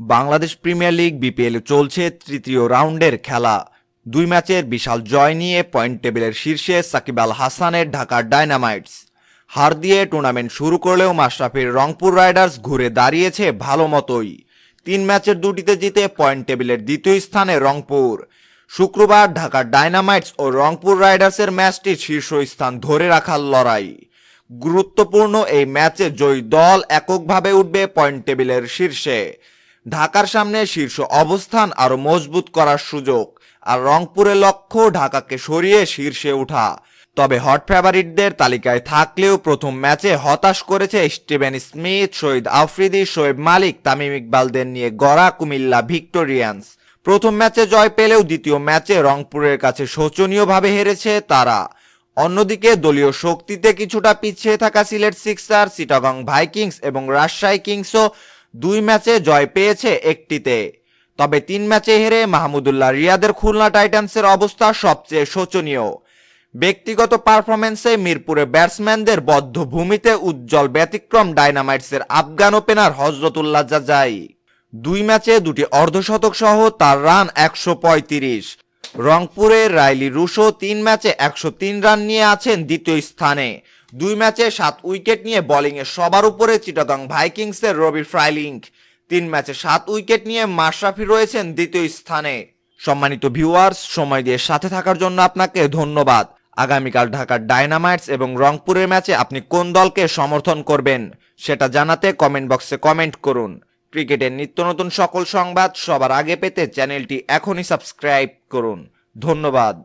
Bangladesh premier league BPL চলছে তৃতীয় রাউন্ডের খেলা। দুই ম্যাচের বিশাল জয় নিয়ে পয়েন্ট টেবিলের শীর্ষে সাকিব আল হাসানের ঢাকার ডায়নামাইটস। হার দিয়ে টুর্নামেন্ট শুরু করলেও মাশরাফির রংপুর রাইডার্স ঘুরে দাঁড়িয়েছে ভালো মতোই। তিন ম্যাচের দুটিতে জিতে পয়েন্ট টেবিলের দ্বিতীয় স্থানে রংপুর। শুক্রবার ঢাকার ডায়নামাইটস ও রংপুর রাইডার্সের ম্যাচটি শীর্ষস্থান ধরে রাখার লড়াই। গুরুত্বপূর্ণ এই ম্যাচে জয়ী দল এককভাবে উঠবে পয়েন্ট টেবিলের শীর্ষে। ঢাকার সামনে শীর্ষ অবস্থান আরও মজবুত করার সুযোগ। আর রংপুরের লক্ষ্য ঢাকাকে সরিয়ে শীর্ষে ওঠা। তবে হট ফেভারিটদের তালিকায় থাকলেও প্রথম ম্যাচে হতাশ করেছে স্টিভেন স্মিথ শহীদ আফ্রিদি, শোয়েব মালিক, তামিম ইকবালদের নিয়ে গড়া কুমিল্লা ভিক্টোরিয়ান্স। প্রথম ম্যাচে জয় পেলেও দ্বিতীয় ম্যাচে রংপুরের কাছে শোচনীয়ভাবে হেরেছে তারা। অন্যদিকে দলীয় শক্তিতে কিছুটা পিছিয়ে থাকা সিলেট সিক্সার চিটাগং ভাইকিংস এবং রাজশাহী কিংসও দুই ম্যাচে জয় পেয়েছে একটিতে। তবে তিন ম্যাচে হেরে মাহমুদুল্লাহ রিয়াদের খুলনা টাইটান্সের অবস্থা সবচেয়ে শোচনীয়। ব্যক্তিগত পারফরমেন্সে মিরপুরে ব্যাটসম্যানদের বদ্ধ ভূমিতে উজ্জ্বল ব্যতিক্রম ডাইনামাইটসের আফগান ওপেনার হজরতুল্লাহ জাজাই। দুই ম্যাচে দুটি অর্ধশতক সহ তার রান একশো পঁয়ত্রিশ। রংপুরের রাইলি রুশো তিন ম্যাচে একশো তিন রান নিয়ে আছেন দ্বিতীয় স্থানে। দুই ম্যাচে সাত উইকেট নিয়ে বোলিংয়ে সবার উপরে চিটাগং ভাইকিংসের রবি ফ্রাইলিংক তিন ম্যাচে সাত উইকেট নিয়ে মাশরাফি রয়েছেন দ্বিতীয় স্থানে। সম্মানিত ভিউয়ার্স সময় দিয়ে সাথে থাকার জন্য আপনাকে ধন্যবাদ। আগামীকাল ঢাকার ডায়নামাইটস এবং রংপুরের ম্যাচে আপনি কোন দলকে সমর্থন করবেন, সেটা জানাতে কমেন্ট বক্সে কমেন্ট করুন। ক্রিকেটের নিত্য নতুন সকল সংবাদ সবার আগে পেতে চ্যানেলটি এখনই সাবস্ক্রাইব করুন। ধন্যবাদ।